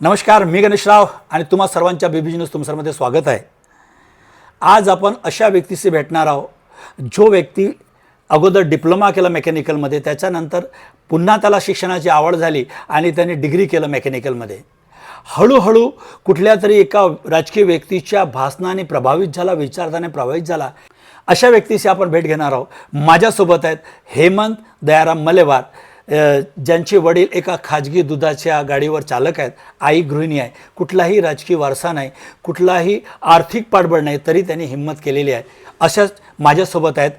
नमस्कार मी गणेशराव आणि तुम्हा सर्वांच्या बेबी न्यूज तुमसरमध्ये स्वागत आहे. आज आपण अशा व्यक्तीशी भेटणार आहोत जो व्यक्ती अगोदर डिप्लोमा केला मेकॅनिकलमध्ये त्याच्यानंतर पुन्हा त्याला शिक्षणाची आवड झाली आणि त्याने डिग्री केलं मेकॅनिकलमध्ये. हळूहळू कुठल्या तरी एका राजकीय व्यक्तीच्या भाषणाने प्रभावित झाला विचारधाने प्रभावित झाला अशा व्यक्तीशी आपण भेट घेणार आहोत. माझ्यासोबत आहेत हेमंत दयाराम मलेवार. ज्यांचे वडील एका खाजगी दुधाच्या गाडीवर चालक आहेत आई गृहिणी आहे कुठलाही राजकीय वारसा नाही कुठलाही आर्थिक पाठबळ नाही तरी त्यांनी हिंमत केलेली आहे. अशाच माझ्यासोबत आहेत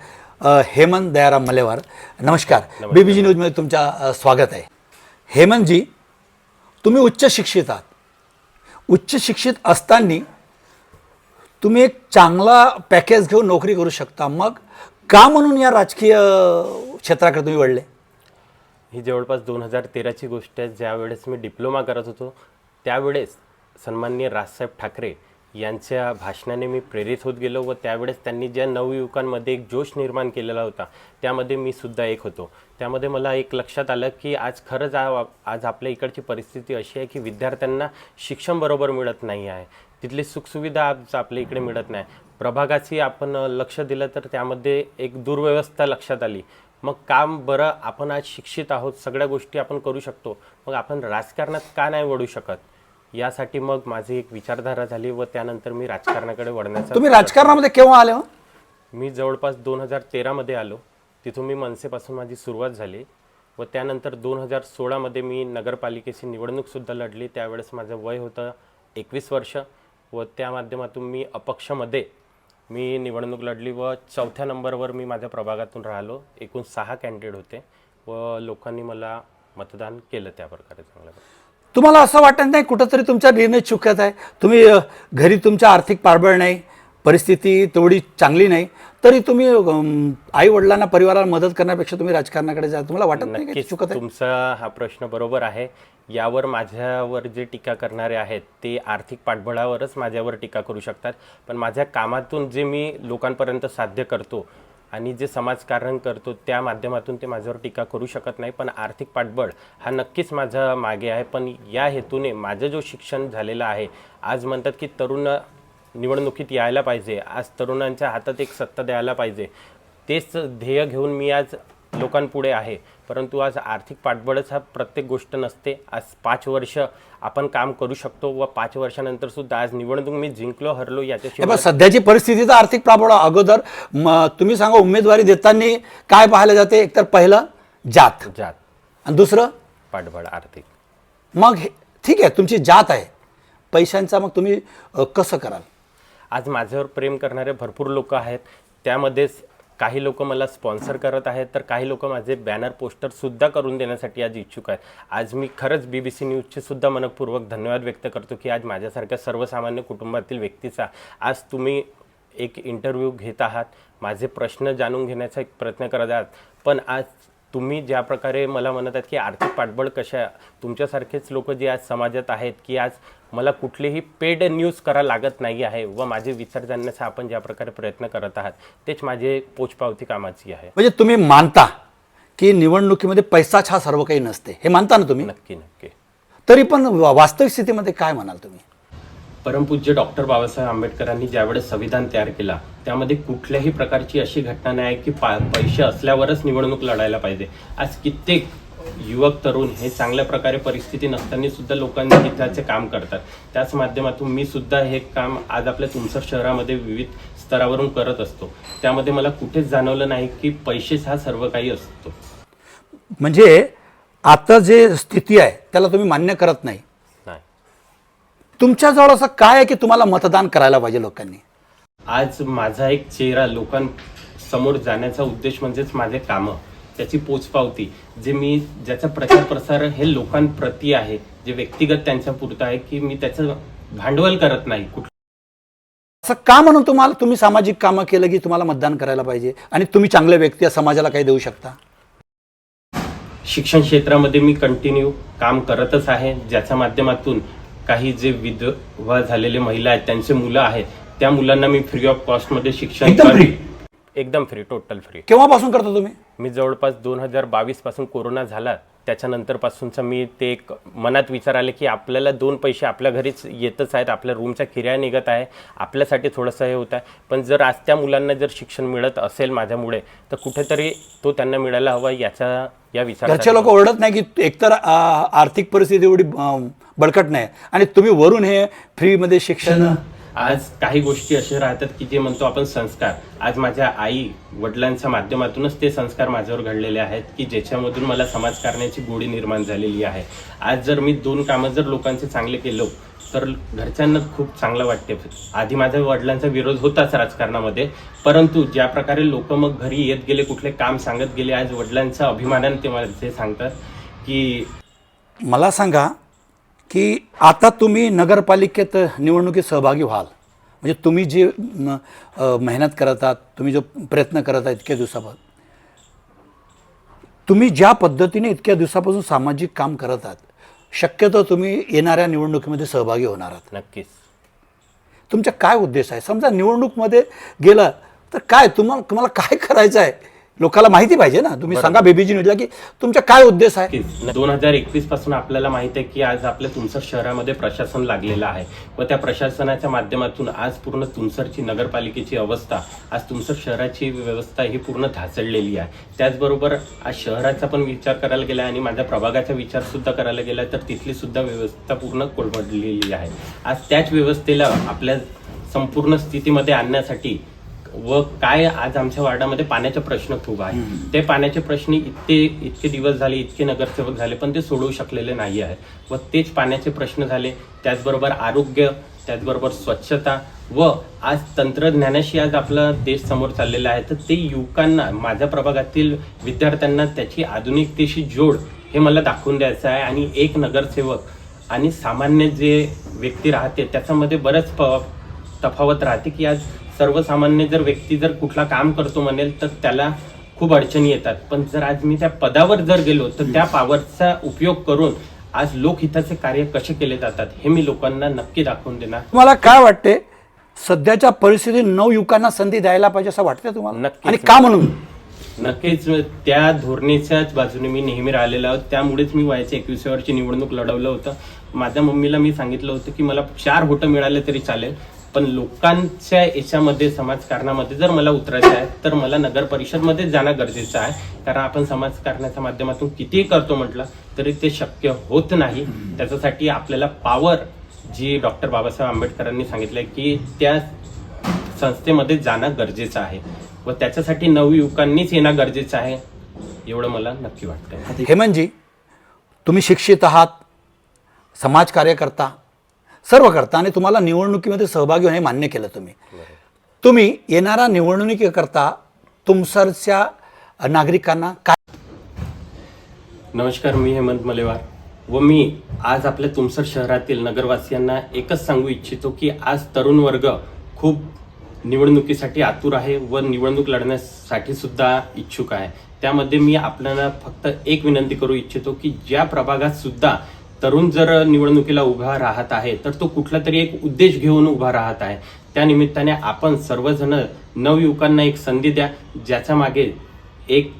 हेमंत दयाराम मलेवार नमस्कार. बीबीजी न्यूजमध्ये तुमच्या स्वागत आहे. हेमंतजी तुम्ही उच्च शिक्षित आहात. उच्च शिक्षित असताना तुम्ही एक चांगला पॅकेज घेऊन नोकरी करू शकता. मग का म्हणून या राजकीय क्षेत्राकडे तुम्ही वळले? ही जवळपास दोन हजार तेराची गोष्ट आहे. ज्यावेळेस मी डिप्लोमा करत होतो त्यावेळेस सन्माननीय राजसाहेब ठाकरे यांच्या भाषणाने मी प्रेरित होत गेलो व त्यावेळेस त्यांनी ज्या नवयुवकांमध्ये एक जोश निर्माण केलेला होता त्यामध्ये मी सुद्धा एक होतो. त्यामध्ये मला एक लक्षात आलं की आज खरंच आज आपल्या इकडची परिस्थिती अशी आहे की विद्यार्थ्यांना शिक्षण बरोबर मिळत नाही आहे. तिथली सुखसुविधा आज आपल्या इकडे मिळत नाही. प्रभागाची आपण लक्ष दिलं तर त्यामध्ये एक दुर्व्यवस्था लक्षात आली. मग काम बरं आपण आज शिक्षित आहोत सगळ्या गोष्टी आपण करू शकतो. मग आपण राजकारणात का नाही वळू शकत? यासाठी मग माझी एक विचारधारा झाली व त्यानंतर मी राजकारणाकडे वळण्याचा तुम्ही राजकारणामध्ये केव्हा आले हो? मी जवळपास दोन हजार तेरामध्ये आलो. तिथून मी मनसेपासून माझी सुरुवात झाली व त्यानंतर दोन हजार सोळामध्ये मी नगरपालिकेची निवडणूकसुद्धा लढली. त्यावेळेस माझं वय होतं एकवीस वर्ष व त्या माध्यमातून मी अपक्षमध्ये मी निवडणूक लढली व चौथ्या नंबरवर मी माझ्या प्रभागातून राहिलो. एकूण सहा कॅन्डिडेट होते व लोकांनी मला मतदान केलं त्या प्रकारे चांगल्या प्रकारे. तुम्हाला असं वाटत नाही कुठंतरी तुमचा निर्णय चुकत आहे? तुम्ही घरी तुमच्या आर्थिक पाठबळ नाही परिस्थिती तेवढी चांगली नाही तरी तुम्ही आई वडिलांना परिवाराला मदत करण्यापेक्षा तुम्ही राजकारणाकडे जा. तुम्हाला वाटत नाही चुकत तुमचा हा प्रश्न बरोबर आहे. यावर माझ्यावर जे टीका करणारे आहेत ते आर्थिक पाठबळावरच माझ्यावर टीका करू शकतात. पण माझ्या कामातून जे मी लोकांपर्यंत साध्य करतो आणि जे समाजकारण करतो त्या माध्यमातून ते माझ्यावर टीका करू शकत नाही. पण आर्थिक पाठबळ हा नक्कीच माझा मागे आहे. पण या हेतूने माझं जो शिक्षण झालेलं आहे आज म्हणतात की तरुण निवडणुकीत यायला पाहिजे. आज तरुणांच्या हातात एक सत्ता द्यायला पाहिजे. तेच ध्येय घेऊन मी आज लोकांपुढे आहे. परंतु आज आर्थिक पाठबळच हा प्रत्येक गोष्ट नसते. आज पाच वर्ष आपण काम करू शकतो व पाच वर्षानंतर सुद्धा आज निवडणूक मी जिंकलो हरलो याच्याशिवाय सध्याची परिस्थिती तर आर्थिक प्राबळ अगोदर तुम्ही सांगा उमेदवारी देताना काय पाहायला जाते? एकतर पहिलं जात. जात. आणि दुसरं? पाठबळ आर्थिक. मग ठीक आहे तुमची जात आहे. पैशांचा मग तुम्ही कसं कराल? आज माझ्यावर प्रेम करणारे भरपूर लोक आहेत. त्यामध्येच काही लोक मला स्पॉन्सर करत आहेत तर काही लोक माझे बॅनर पोस्टर सुद्धा करून देण्यासाठी आज इच्छुक आहेत. आज मी खरंच बी बी सी न्यूजचे सुद्धा मनपूर्वक धन्यवाद व्यक्त करतो की आज माझ्यासारख्या सर्वसामान्य कुटुंबातील व्यक्तीचा आज तुम्ही एक इंटरव्ह्यू घेत आहात. माझे प्रश्न जाणून घेण्याचा एक प्रयत्न करत आहात. पण आज तुम्ही ज्या प्रकारे मला म्हणत आहात की आर्थिक पाठबळ कशा तुमच्यासारखेच लोक जे आज समाजात आहेत की आज मला कुठलीही पेड न्यूज करा लागत नाही आहे व माझे विचार जाणण्याचा आपण ज्या प्रकारे प्रयत्न करत आहात तेच माझे पोचपावती कामाची आहे. म्हणजे तुम्ही मानता की निवडणुकीमध्ये पैसाच हा सर्व काही नसते. हे मानता ना तुम्ही? नक्की नक्की. तरी पण वास्तविक स्थितीमध्ये काय म्हणाल तुम्ही? परमपूज्य डॉक्टर बाबासाहेब आंबेडकरांनी ज्यावेळेस संविधान तयार केला त्यामध्ये कुठल्याही प्रकारची अशी घटना नाही की पा पैसे असल्यावरच निवडणूक लढायला पाहिजे. आज कित्येक युवक तरुण हे चांगल्या प्रकारे परिस्थिती नसताना सुद्धा लोकांनी हिताचे काम करतात. त्याच माध्यमातून मी सुद्धा हे काम आज आपल्या तुमसर शहरामध्ये विविध स्तरावरून करत असतो. त्यामध्ये मला कुठेच जाणवलं नाही की पैसेच हा सर्व काही असतो. म्हणजे आता जे स्थिती आहे त्याला तुम्ही मान्य करत नाही नाही. तुमच्याजवळ असं काय आहे की तुम्हाला मतदान करायला पाहिजे लोकांनी? आज माझा एक चेहरा लोकांसमोर जाण्याचा उद्देश म्हणजेच माझे कामं त्याची पोचपावती जे मी ज्याचा प्रचार प्रसार हे लोकांप्रती आहे जे व्यक्तिगत त्यांच्या पुरतं आहे की मी त्याचं भांडवल करत नाही कुठ असं का म्हणून तुम्हाला तुम्ही सामाजिक कामं केलं की तुम्हाला मतदान करायला पाहिजे? आणि तुम्ही चांगले व्यक्ती आहे, समाजाला काही देऊ शकता? शिक्षण क्षेत्रामध्ये मी कंटिन्यू काम करतच आहे ज्याच्या माध्यमातून काही जे विधवा झालेले महिला आहेत त्यांचे मुलं आहेत त्या मुलांना मी फ्री ऑफ कॉस्टमध्ये शिक्षण एकदम free? एकदम फ्री टोटल फ्री केव्हापासून करता तुम्ही? मी जवळपास दोन हजार बावीसपासून कोरोना झाला. त्याच्यानंतरपासूनचा मी ते एक मनात विचार आले की आपल्याला दोन पैसे आपल्या घरीच येतच आहेत आपल्या रूमच्या किराया निघत आहे आपल्यासाठी थोडंसं हे होत आहे. पण जर आज त्या मुलांना जर शिक्षण मिळत असेल माझ्यामुळे तर कुठेतरी तो त्यांना मिळायला हवा याचा या विचार घरचे लोक ओरडत नाही की एकतर आर्थिक परिस्थिती एवढी बळकट नाही. आणि तुम्ही वरून हे फ्रीमध्ये शिक्षण आज काही गोष्टी असे राहतात की जे म्हणतो आपण संस्कार. आज माझ्या आई वडिलांच्या माध्यमातूनच ते संस्कार माझ्यावर घडलेले आहेत की ज्याच्यामधून मला समाजकारण्याची गोडी निर्माण झालेली आहे. आज जर मी दोन कामं जर लोकांचे चांगले केलो तर घरच्यांना खूप चांगलं वाटते. आधी माझ्या वडिलांचा विरोध होताच राजकारणामध्ये परंतु ज्या प्रकारे लोक मग घरी येत गेले कुठले काम सांगत गेले आज वडिलांचं अभिमानाने ते मला ते सांगतात की मला सांगा की आता तुम्ही नगरपालिकेत निवडणुकीत सहभागी व्हाल. म्हणजे तुम्ही जे मेहनत करत आहात तुम्ही जो प्रयत्न करत आहात इतक्या दिवसापासून तुम्ही ज्या पद्धतीने इतक्या दिवसापासून सामाजिक काम करत आहात शक्यतो तुम्ही येणाऱ्या निवडणुकीमध्ये सहभागी होणार आहात. नक्कीच. तुमचा काय उद्देश आहे? समजा निवडणूकमध्ये गेलं तर काय तुम्हाला तुम्हाला काय करायचं आहे? लोकांना माहिती पाहिजे ना. तुम्ही सांगा बेबीजी न्यूजला की तुमचा काय उद्देश आहे? दोन हजार एकवीसपासून आपल्याला माहीत आहे की आज आपल्या तुमसर शहरामध्ये प्रशासन लागलेलं आहे. व त्या प्रशासनाच्या माध्यमातून आज पूर्ण तुमसरची नगरपालिकेची अवस्था आज तुमसर शहराची व्यवस्था ही पूर्ण ढासळलेली आहे. त्याचबरोबर आज शहराचा पण विचार करायला गेला आणि माझ्या प्रभागाचा विचार सुद्धा करायला गेला तर तिथली सुद्धा व्यवस्था पूर्ण कोलमडलेली आहे. आज त्याच व्यवस्थेला आपल्या संपूर्ण स्थितीमध्ये आणण्यासाठी व काय आज आमच्या वार्डामध्ये पाण्याचा प्रश्न खूप आहे. ते पाण्याचे प्रश्न इतके इतके दिवस झाले इतके नगरसेवक झाले पण ते सोडवू शकलेले नाही आहे. व तेच पाण्याचे प्रश्न झाले. त्याचबरोबर आरोग्य त्याचबरोबर स्वच्छता व आज तंत्रज्ञानाशी आज आपला देश समोर चाललेला आहे. तर ते युवकांना माझ्या प्रभागातील विद्यार्थ्यांना त्याची आधुनिकतेशी जोड हे मला दाखवून द्यायचं आहे. आणि एक नगरसेवक आणि सामान्य जे व्यक्ती राहते त्याच्यामध्ये बरंच प तफावत राहते की आज सर्वसामान्य जर व्यक्ती जर कुठला काम करतो म्हणेल तर त्याला खूप अडचणी येतात. पण जर आज मी त्या पदावर जर गेलो तर त्या पावरचा उपयोग करून आज लोकहिताचे कार्य कसे केले जातात हे मी लोकांना नक्की दाखवून देणार. तुम्हाला काय वाटते? सध्याच्या परिस्थितीत नऊ युवकांना संधी द्यायला पाहिजे असं वाटतं तुम्हाला? नक्कीच. आणि का म्हणून? नक्कीच त्या धोरणेच्याच बाजूने मी नेहमी राहिलेलो आहोत. त्यामुळेच मी वयाच्या एकविसाव्या वर्षी निवडणूक लढवलं होतं. माझ्या मम्मीला मी सांगितलं होतं की मला चार होतं मिळाले तरी चालेल. पण लोकांच्या याच्यामध्ये समाजकारणामध्ये जर मला उतरायचं आहे तर मला नगर परिषदमध्ये जाणं गरजेचं आहे. कारण आपण समाजकारणाच्या माध्यमातून कितीही करतो म्हटलं तरी ते शक्य होत नाही. त्याच्यासाठी आपल्याला पावर जी डॉक्टर बाबासाहेब आंबेडकरांनी सांगितलंय की त्या संस्थेमध्ये जाणं गरजेचं आहे. व त्याच्यासाठी नवयुवकांनीच येणं गरजेचं आहे. एवढं मला नक्की वाटतं हेमंतजी तुम्ही शिक्षित आहात समाजकार्यकर्ता सर्व करता आणि तुम्हाला निवडणुकीमध्ये सहभागी होणे मान्य केलं तुम्ही. तुम्ही येणारा निवडणुकीकरता तुमसरच्या नागरिकांना काय नमस्कार मी हेमंत मलेवार व मी आज आपल्या तुमसर शहरातील नगरवासियांना एकच सांगू इच्छितो की आज तरुण वर्ग खूप निवडणुकीसाठी आतुर आहे व निवडणूक लढण्यासाठी सुद्धा इच्छुक आहे. त्यामध्ये मी आपल्याला फक्त एक विनंती करू इच्छितो की ज्या प्रभागात सुद्धा तरुण जर निवडणुकीला उभा राहत आहे तर तो कुठला तरी एक उद्देश घेऊन उभा राहत आहे. त्या निमित्ताने आपण सर्वजण नवयुवकांना एक संधी द्या ज्याच्या मागे एक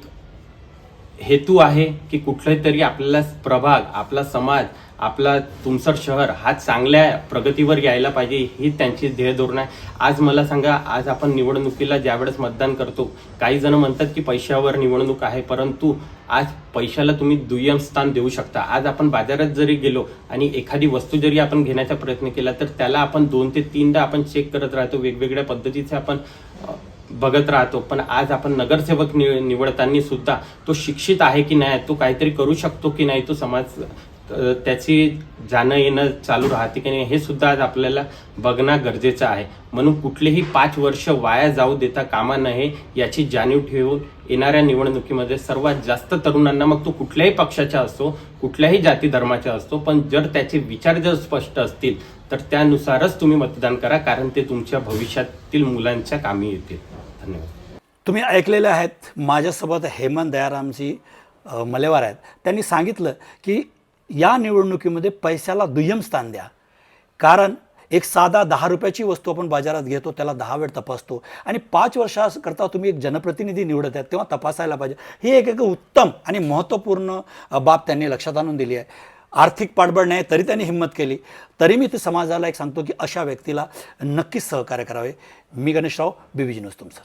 हेतू आहे की कुठलाही तरी आपल्याला प्रभाग आपला समाज आपला तुमसर शहर हा चांगल्या प्रगतीवर यायला पाहिजे ही त्यांची ध्येय धोरण आहे. आज मला सांगा आज आपण निवडणुकीला ज्यावेळेस मतदान करतो काही जण म्हणतात की पैशावर निवडणूक आहे परंतु आज पैशाला तुम्ही दुय्यम स्थान देऊ शकता. आज आपण बाजारात जरी गेलो आणि एखादी वस्तू जरी आपण घेण्याचा प्रयत्न केला तर त्याला आपण दोन ते तीनदा आपण चेक करत राहतो. वेगवेगळ्या पद्धतीचे आपण बघत राहतो. पण आज आपण नगरसेवक निव- निवडताना सुद्धा तो शिक्षित आहे की नाही तो काहीतरी करू शकतो की नाही तो समाज त्याची जाणं येणं चालू राहते की नाही हे सुद्धा आज आपल्याला बघणं गरजेचं आहे. म्हणून कुठलेही पाच वर्ष वाया जाऊ देता कामा नये याची जाणीव ठेवून येणाऱ्या निवडणुकीमध्ये सर्वात जास्त तरुणांना मग तो कुठल्याही पक्षाचा असतो कुठल्याही जाती धर्माचा असतो पण जर त्याचे विचार जर स्पष्ट असतील तर त्यानुसारच तुम्ही मतदान करा कारण ते तुमच्या भविष्यातील मुलांच्या कामी येतील. धन्यवाद तुम्ही ऐकलेले आहेत माझ्यासोबत हेमंत दयारामजी मलेवार आहेत. त्यांनी सांगितलं की या निवडणुकीमध्ये पैशाला दुय्यम स्थान द्या. कारण एक साधा दहा रुपयाची वस्तू आपण बाजारात घेतो त्याला दहा वेळ तपासतो. आणि पाच वर्षाकरता तुम्ही एक जनप्रतिनिधी निवडत आहेत तेव्हा तपासायला पाहिजे. ही एक एक उत्तम आणि महत्त्वपूर्ण बाब त्यांनी लक्षात आणून दिली आहे. आर्थिक पाठबळ नाही तरी त्यांनी हिंमत केली. तरी मी ते समाजाला एक सांगतो की अशा व्यक्तीला नक्कीच सहकार्य करावे. मी गणेशराव बीबीजी न्यूज तुमचं.